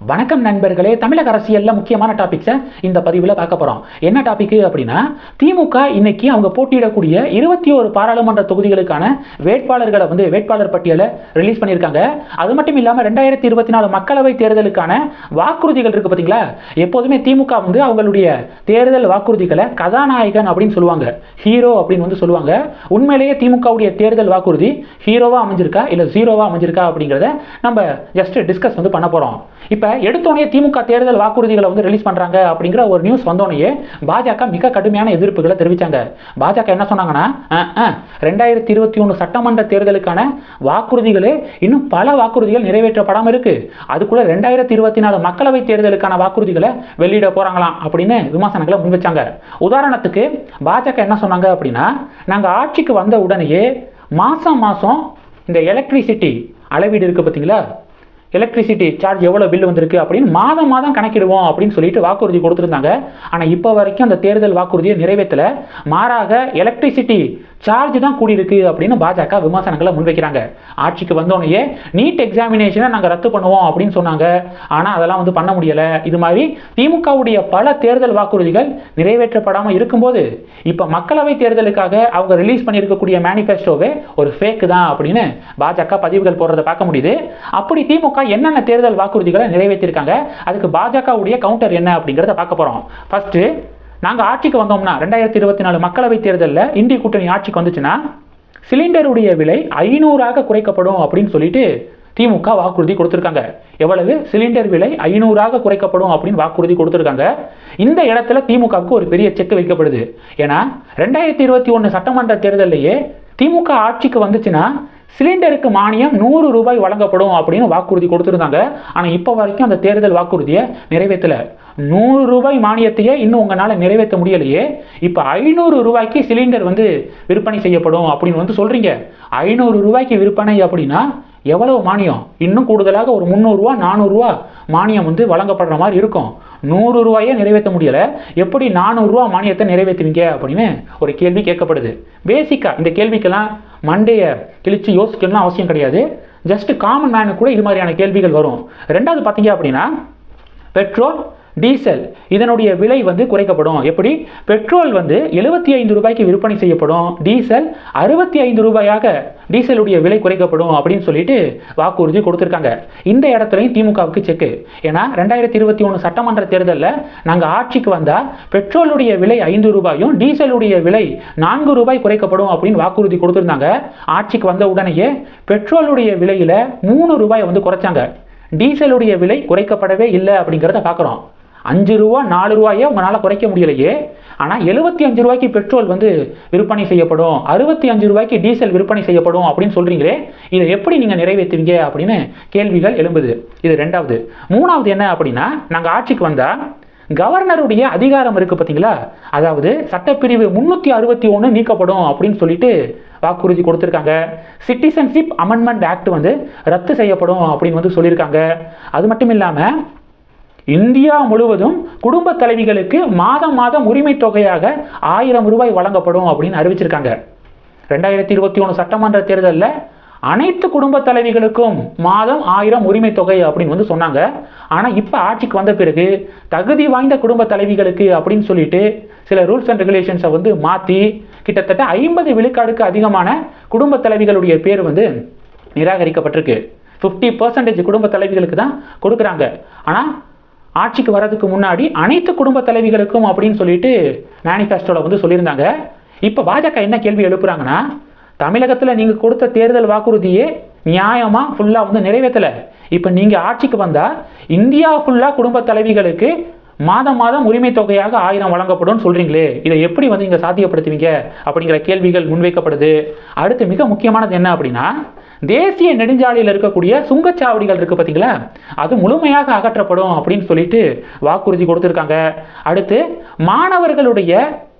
வணக்கம் நண்பர்களே தமிழக அரசியலில் முக்கியமான டாபிக்ஸை இந்த பதிவில் பார்க்க போறோம். என்ன டாபிக்கு அப்படின்னா திமுக இன்னைக்கு அவங்க போட்டியிடக்கூடிய இருபத்தி ஒரு பாராளுமன்ற தொகுதிகளுக்கான வேட்பாளர்களை வந்து வேட்பாளர் பட்டியலை ரிலீஸ் பண்ணியிருக்காங்க. அது மட்டும் இல்லாமல் ரெண்டாயிரத்தி இருபத்தி நாலு மக்களவை தேர்தலுக்கான வாக்குறுதிகள் இருக்கு பார்த்தீங்களா எப்போதுமே திமுக வந்து அவங்களுடைய தேர்தல் வாக்குறுதிகளை கதாநாயகன் அப்படின்னு சொல்லுவாங்க ஹீரோ அப்படின்னு வந்து சொல்லுவாங்க. உண்மையிலேயே திமுகவுடைய தேர்தல் வாக்குறுதி ஹீரோவா அமைஞ்சிருக்கா இல்லை ஜீரோவாக அமைஞ்சிருக்கா அப்படிங்கிறத நம்ம ஜஸ்ட் டிஸ்கஸ் வந்து பண்ண போறோம். இப்போ எடுத்தோடனே திமுக தேர்தல் வாக்குறுதிகளை வந்து ரிலீஸ் பண்ணுறாங்க அப்படிங்கிற ஒரு நியூஸ் வந்தோடனே பாஜக மிக கடுமையான எதிர்ப்புகளை தெரிவித்தாங்க பாஜக என்ன சொன்னாங்கன்னா ரெண்டாயிரத்தி இருபத்தி ஒன்று சட்டமன்ற தேர்தலுக்கான வாக்குறுதிகளே இன்னும் பல வாக்குறுதிகள் நிறைவேற்றப்படாமல் இருக்குது அதுக்குள்ள ரெண்டாயிரத்தி இருபத்தி நாலு மக்களவை தேர்தலுக்கான வாக்குறுதிகளை வெளியிட போகிறாங்களாம் அப்படின்னு விமர்சனங்களை முன்வச்சாங்க. உதாரணத்துக்கு பாஜக என்ன சொன்னாங்க அப்படின்னா நாங்கள் ஆட்சிக்கு வந்த உடனேயே மாதம் மாதம் இந்த எலக்ட்ரிசிட்டி அளவீடு இருக்குது பார்த்தீங்களா? எலக்ட்ரிசிட்டி சார்ஜ் எவ்வளோ பில் வந்திருக்கு அப்படின்னு மாதம் மாதம் கணக்கிடுவோம் அப்படின்னு சொல்லிட்டு வாக்குறுதி கொடுத்துருந்தாங்க. ஆனால் இப்போ வரைக்கும் அந்த தேர்தல் வாக்குறுதியை நிறைவேற்றல மாறாக எலக்ட்ரிசிட்டி சார்ஜ் தான் கூடியிருக்கு அப்படின்னு பாஜக விமர்சனங்களை முன்வைக்கிறாங்க. ஆட்சிக்கு வந்தோடனே நீட் எக்ஸாமினேஷனை நாங்கள் ரத்து பண்ணுவோம் அப்படின்னு சொன்னாங்க. ஆனால் அதெல்லாம் வந்து பண்ண முடியலை. இது மாதிரி திமுகவுடைய பல தேர்தல் வாக்குறுதிகள் நிறைவேற்றப்படாமல் இருக்கும்போது இப்போ மக்களவை தேர்தலுக்காக அவங்க ரிலீஸ் பண்ணியிருக்கக்கூடிய மேனிஃபெஸ்டோவே ஒரு ஃபேக்கு தான் அப்படின்னு பாஜக பதிவுகள் போடுறதை பார்க்க முடியுது. அப்படி திமுக என்னென்ன தேர்தல் வாக்குறுதிகளை நிறைவேற்றிருக்காங்க? அதுக்கு பாஜகவுடைய கவுண்டர் என்ன அப்படிங்கிறத பார்க்க போகிறோம் ஃபஸ்ட்டு நாங்கள் ஆட்சிக்கு வந்தோம்னா ரெண்டாயிரத்தி இருபத்தி நாலு மக்களவைத் தேர்தலில் இந்திய கூட்டணி ஆட்சிக்கு வந்துச்சுன்னா சிலிண்டருடைய விலை ஐநூறாக குறைக்கப்படும் அப்படின்னு சொல்லிட்டு திமுக வாக்குறுதி கொடுத்துருக்காங்க. எவ்வளவு? சிலிண்டர் விலை ஐநூறாக குறைக்கப்படும் அப்படின்னு வாக்குறுதி கொடுத்துருக்காங்க. இந்த இடத்துல திமுகவுக்கு ஒரு பெரிய செக் வைக்கப்படுது. ஏன்னா ரெண்டாயிரத்தி இருபத்தி ஒன்று சட்டமன்ற தேர்தலையே திமுக ஆட்சிக்கு வந்துச்சுன்னா சிலிண்டருக்கு மானியம் நூறு ரூபாய் வழங்கப்படும் அப்படின்னு வாக்குறுதி கொடுத்துருந்தாங்க. ஆனால் இப்போ வரைக்கும் அந்த தேர்தல் வாக்குறுதியை நிறைவேற்றலை நூறு ரூபாய் மானியத்தையே இன்னும் உங்களால் நிறைவேற்ற முடியலையே. இப்போ ஐநூறு ரூபாய்க்கு சிலிண்டர் வந்து விற்பனை செய்யப்படும் அப்படின்னு வந்து சொல்கிறீங்க ஐநூறு ரூபாய்க்கு விற்பனை அப்படின்னா எவ்வளவு மானியம்? இன்னும் கூடுதலாக ஒரு முந்நூறுரூவா நானூறுரூவா மானியம் வந்து வழங்கப்படுற மாதிரி இருக்கும். நூறு ரூபாயே நிறைவேற்ற முடியலை. எப்படி நானூறுரூவா மானியத்தை நிறைவேற்றுவீங்க அப்படின்னு ஒரு கேள்வி கேட்கப்படுது. பேசிக்காக இந்த கேள்விக்கெல்லாம் மண்டையை கிழிச்சு யோசிக்கணும்னு அவசியம் கிடையாது. ஜஸ்ட் காமன் மேனுக்கு கூட இது மாதிரியான கேள்விகள் வரும். ரெண்டாவது பார்த்தீங்க அப்படின்னா பெட்ரோல் டீசல் இதனுடைய விலை வந்து குறைக்கப்படும். எப்படி? பெட்ரோல் வந்து எழுபத்தி ஐந்து ரூபாய்க்கு விற்பனை செய்யப்படும். டீசல் அறுபத்தி ஐந்து ரூபாயாக டீசலுடைய விலை குறைக்கப்படும் அப்படின்னு சொல்லிட்டு வாக்குறுதி கொடுத்துருக்காங்க. இந்த இடத்துலையும் திமுகவுக்கு செக்கு ஏன்னா ரெண்டாயிரத்தி இருபத்தி ஒன்று சட்டமன்ற தேர்தலில் நாங்கள் ஆட்சிக்கு வந்தால் பெட்ரோலுடைய விலை ஐந்து ரூபாயும் டீசலுடைய விலை நான்கு ரூபாய் குறைக்கப்படும் அப்படின்னு வாக்குறுதி கொடுத்துருந்தாங்க. ஆட்சிக்கு வந்த உடனேயே பெட்ரோலுடைய விலையில் மூணு ரூபாய் வந்து குறைச்சாங்க. டீசலுடைய விலை குறைக்கப்படவே இல்லை அப்படிங்கிறத பார்க்குறோம் அஞ்சு ரூபா நாலு ரூபாயே உங்களால் குறைக்க முடியலையே. ஆனால் எழுபத்தி அஞ்சு ரூபாய்க்கு பெட்ரோல் வந்து விற்பனை செய்யப்படும். அறுபத்தி அஞ்சு ரூபாய்க்கு டீசல் விற்பனை செய்யப்படும் அப்படின்னு சொல்கிறீங்களே இதை எப்படி நீங்கள் நிறைவேற்றுவீங்க அப்படின்னு கேள்விகள் எழும்புது. இது ரெண்டாவது. மூணாவது என்ன அப்படின்னா நாங்கள் ஆட்சிக்கு வந்தால் கவர்னருடைய அதிகாரம் இருக்குது பார்த்தீங்களா? அதாவது சட்டப்பிரிவு முந்நூற்றி அறுபத்தி ஒன்று நீக்கப்படும் அப்படின்னு சொல்லிட்டு வாக்குறுதி கொடுத்துருக்காங்க. சிட்டிசன்ஷிப் அமெண்ட்மெண்ட் ஆக்ட் வந்து ரத்து செய்யப்படும் அப்படின்னு வந்து சொல்லியிருக்காங்க. அது மட்டும் இல்லாமல் இந்தியா முழுவதும் குடும்ப தலைவிகளுக்கு மாதம் மாதம் உரிமை தொகையாக ஆயிரம் ரூபாய் வழங்கப்படும் அப்படின்னு அறிவிச்சிருக்காங்க. ரெண்டாயிரத்தி இருபத்தி ஒன்று சட்டமன்ற தேர்தலில் அனைத்து குடும்ப தலைவிகளுக்கும் மாதம் ஆயிரம் உரிமை தொகை அப்படின்னு வந்து சொன்னாங்க. ஆனால் இப்போ ஆட்சிக்கு வந்த பிறகு தகுதி வாய்ந்த குடும்ப தலைவிகளுக்கு அப்படின்னு சொல்லிட்டு சில ரூல்ஸ் அண்ட் ரெகுலேஷன்ஸை வந்து மாற்றி கிட்டத்தட்ட ஐம்பது விழுக்காடுக்கு அதிகமான குடும்ப தலைவிகளுடைய பேர் வந்து நிராகரிக்கப்பட்டிருக்கு. ஃபிஃப்டி பர்சன்டேஜ் குடும்ப தலைவிகளுக்கு தான் கொடுக்குறாங்க. ஆனால் ஆட்சிக்கு வர்றதுக்கு முன்னாடி அனைத்து குடும்ப தலைவிகளுக்கும் அப்படின்னு சொல்லிட்டு மேனிஃபெஸ்டோவில் வந்து சொல்லியிருந்தாங்க. இப்போ பாஜக என்ன கேள்வி எழுப்புறாங்கன்னா தமிழகத்தில் நீங்கள் கொடுத்த தேர்தல் வாக்குறுதியே நியாயமாக ஃபுல்லாக வந்து நிறைவேற்றலை இப்போ நீங்கள் ஆட்சிக்கு வந்தால் இந்தியா ஃபுல்லாக குடும்ப தலைவிகளுக்கு மாதம் மாதம் உரிமை தொகையாக ஆயிரம் வழங்கப்படும் சொல்கிறீங்களே இதை எப்படி வந்து இங்கே சாத்தியப்படுத்துவீங்க? அப்படிங்கிற கேள்விகள் முன்வைக்கப்படுது. அடுத்து மிக முக்கியமானது என்ன அப்படின்னா தேசிய நெடுஞ்சாலையில் இருக்கக்கூடிய சுங்கச்சாவடிகள் இருக்குது பார்த்தீங்களா அது முழுமையாக அகற்றப்படும் அப்படின்னு சொல்லிட்டு வாக்குறுதி கொடுத்துருக்காங்க. அடுத்து மாணவர்களுடைய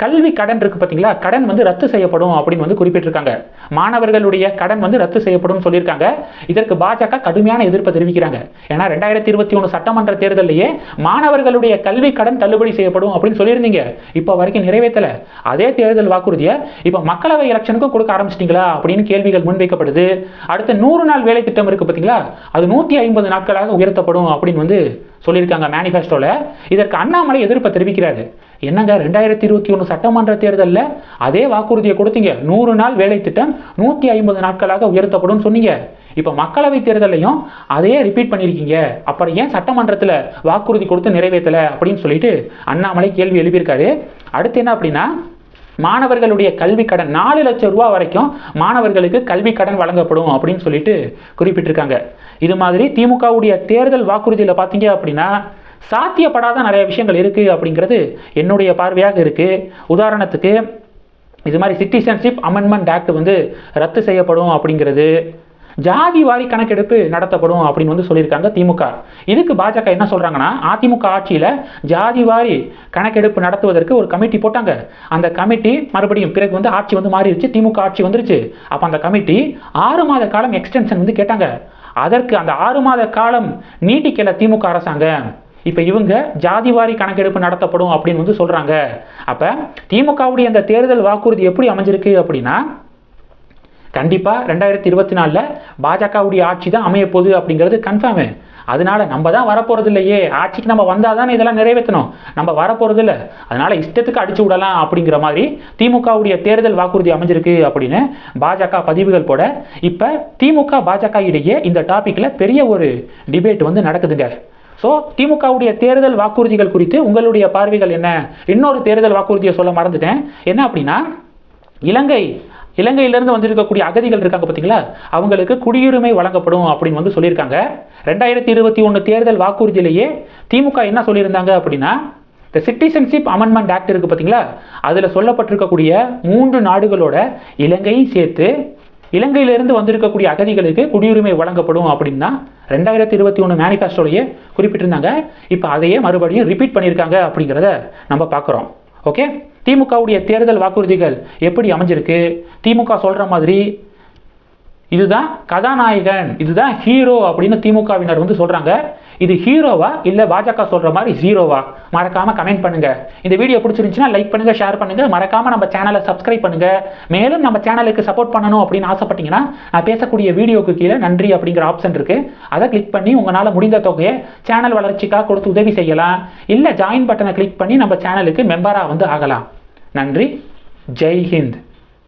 கல்வி கடன் இருக்குது பார்த்தீங்களா கடன் வந்து ரத்து செய்யப்படும் அப்படின்னு வந்து குறிப்பிட்டிருக்காங்க. மாணவர்களுடைய கடன் வந்து ரத்து செய்யப்படும் சொல்லியிருக்காங்க. இதற்கு பாஜக கடுமையான எதிர்ப்பை தெரிவிக்கிறாங்க. ஏன்னா ரெண்டாயிரத்தி இருபத்தி ஒன்று சட்டமன்ற தேர்தலையே மாணவர்களுடைய கல்வி கடன் தள்ளுபடி செய்யப்படும் அப்படின்னு சொல்லியிருந்தீங்க. இப்போ வரைக்கும் நிறைவேற்றலை. அதே தேர்தல் வாக்குறுதியை இப்போ மக்களவை எலெக்ஷனுக்கும் கொடுக்க ஆரம்பிச்சிட்டிங்களா அப்படின்னு கேள்விகள் முன்வைக்கப்படுது. அடுத்த நூறு நாள் வேலை திட்டம் இருக்குது பார்த்தீங்களா அது நூற்றி ஐம்பது நாட்களாக உயர்த்தப்படும் அப்படின்னு வந்து சொல்லியிருக்காங்க மேனிஃபெஸ்டோவில் இதற்கு அண்ணாமலை எதிர்ப்பை தெரிவிக்கிறாரு. என்னங்க ரெண்டாயிரத்தி இருபத்தி ஒன்று சட்டமன்ற தேர்தலில் அதே வாக்குறுதியை கொடுத்தீங்க. நூறு நாள் வேலை திட்டம் நூற்றி ஐம்பது நாட்களாக உயர்த்தப்படும் சொன்னீங்க. இப்போ மக்களவை தேர்தலையும் அதே ரிப்பீட் பண்ணியிருக்கீங்க. அப்புறம் ஏன் சட்டமன்றத்தில் வாக்குறுதி கொடுத்து நிறைவேற்றலை அப்படின்னு சொல்லிட்டு அண்ணாமலை கேள்வி எழுப்பியிருக்காரு. அடுத்து என்ன அப்படின்னா மாணவர்களுடைய கல்வி கடன் நாலு லட்சம் ரூபா வரைக்கும் மாணவர்களுக்கு கல்வி கடன் வழங்கப்படும் அப்படின்னு சொல்லிட்டு குறிப்பிட்டிருக்காங்க. இது மாதிரி திமுகவுடைய தேர்தல் வாக்குறுதியில் பார்த்தீங்க அப்படின்னா சாத்தியப்படாத நிறைய விஷயங்கள் இருக்குது அப்படிங்கிறது என்னுடைய பார்வையாக இருக்குது உதாரணத்துக்கு இது மாதிரி சிட்டிசன்ஷிப் அமெண்ட்மெண்ட் ஆக்ட் வந்து ரத்து செய்யப்படும் அப்படிங்கிறது ஜாதி வாரி கணக்கெடுப்பு நடத்தப்படும் அப்படின்னு வந்து சொல்லியிருக்காங்க திமுக. இதுக்கு பாஜக என்ன சொல்கிறாங்கன்னா அதிமுக ஆட்சியில் ஜாதி வாரி கணக்கெடுப்பு நடத்துவதற்கு ஒரு கமிட்டி போட்டாங்க. அந்த கமிட்டி மறுபடியும் பிறகு வந்து ஆட்சி வந்து மாறிடுச்சு திமுக ஆட்சி வந்துருச்சு. அப்போ அந்த கமிட்டி ஆறு மாத காலம் எக்ஸ்டென்ஷன் வந்து கேட்டாங்க. அதற்கு அந்த ஆறு மாத காலம் நீட்டிக்கல திமுக அரசாங்கம். இப்போ இவங்க ஜாதிவாரி கணக்கெடுப்பு நடத்தப்படும் அப்படின்னு வந்து சொல்கிறாங்க அப்போ திமுகவுடைய அந்த தேர்தல் வாக்குறுதி எப்படி அமைஞ்சிருக்கு அப்படின்னா கண்டிப்பாக ரெண்டாயிரத்தி இருபத்தி நாலில் பாஜகவுடைய ஆட்சி தான் அமைய போகுது அப்படிங்கிறது கன்ஃபார்மு அதனால நம்ம தான் வரப்போகிறது இல்லையே ஆட்சிக்கு நம்ம வந்தால் தானே இதெல்லாம் நிறைவேற்றணும். நம்ம வரப்போகிறது இல்லை அதனால் இஷ்டத்துக்கு அடிச்சு விடலாம் அப்படிங்கிற மாதிரி திமுகவுடைய தேர்தல் வாக்குறுதி அமைஞ்சிருக்கு அப்படின்னு பாஜக பதிவுகள் போட இப்போ திமுக பாஜக இடையே இந்த டாப்பிக்கில் பெரிய ஒரு டிபேட் வந்து நடக்குதுங்க. ஸோ திமுகவுடைய தேர்தல் வாக்குறுதிகள் குறித்து உங்களுடைய பார்வைகள் என்ன? இன்னொரு தேர்தல் வாக்குறுதியை சொல்ல மறந்துட்டேன். என்ன அப்படின்னா இலங்கை இலங்கையிலிருந்து வந்திருக்கக்கூடிய அகதிகள் இருக்காங்க பார்த்தீங்களா அவங்களுக்கு குடியுரிமை வழங்கப்படும் அப்படின்னு வந்து சொல்லியிருக்காங்க. ரெண்டாயிரத்தி இருபத்தி ஒன்று தேர்தல் வாக்குறுதியிலேயே திமுக என்ன சொல்லியிருந்தாங்க அப்படின்னா இந்த சிட்டிசன்ஷிப் அமெண்ட்மெண்ட் ஆக்ட் இருக்கு பார்த்தீங்களா அதில் சொல்லப்பட்டிருக்கக்கூடிய மூன்று நாடுகளோட இலங்கையும் சேர்த்து இலங்கையிலிருந்து வந்திருக்கக்கூடிய அகதிகளுக்கு குடியுரிமை வழங்கப்படும் அப்படின்னா ரெண்டாயிரத்தி இருபத்தி ஒன்று மேனிஃபெஸ்டோலையே குறிப்பிட்டிருந்தாங்க. இப்போ அதையே மறுபடியும் ரிப்பீட் பண்ணியிருக்காங்க அப்படிங்கிறத நம்ம பார்க்குறோம். ஓகே திமுகவுடைய தேர்தல் வாக்குறுதிகள் எப்படி அமைஞ்சிருக்கு? திமுக சொல்கிற மாதிரி இதுதான் கதாநாயகன் இதுதான் ஹீரோ அப்படின்னு திமுகவினர் வந்து சொல்கிறாங்க இது ஹீரோவா இல்லை பாஜக சொல்கிற மாதிரி ஜீரோவா மறக்காமல் கமெண்ட் பண்ணுங்கள் இந்த வீடியோ பிடிச்சிருந்துச்சுன்னா லைக் பண்ணுங்கள் ஷேர் பண்ணுங்கள் மறக்காமல் நம்ம சேனலை சப்ஸ்கிரைப் பண்ணுங்கள் மேலும் நம்ம சேனலுக்கு சப்போர்ட் பண்ணணும் அப்படின்னு ஆசைப்பட்டீங்கன்னா நான் பேசக்கூடிய வீடியோக்கு கீழே நன்றி அப்படிங்கிற ஆப்ஷன் இருக்குது அதை கிளிக் பண்ணி உங்களால் முடிந்த தொகையை சேனல் வளர்ச்சிக்காக கொடுத்து உதவி செய்யலாம். இல்லை ஜாயின் பட்டனை கிளிக் பண்ணி நம்ம சேனலுக்கு மெம்பராக வந்து ஆகலாம். நன்றி. ஜெய் ஹிந்த்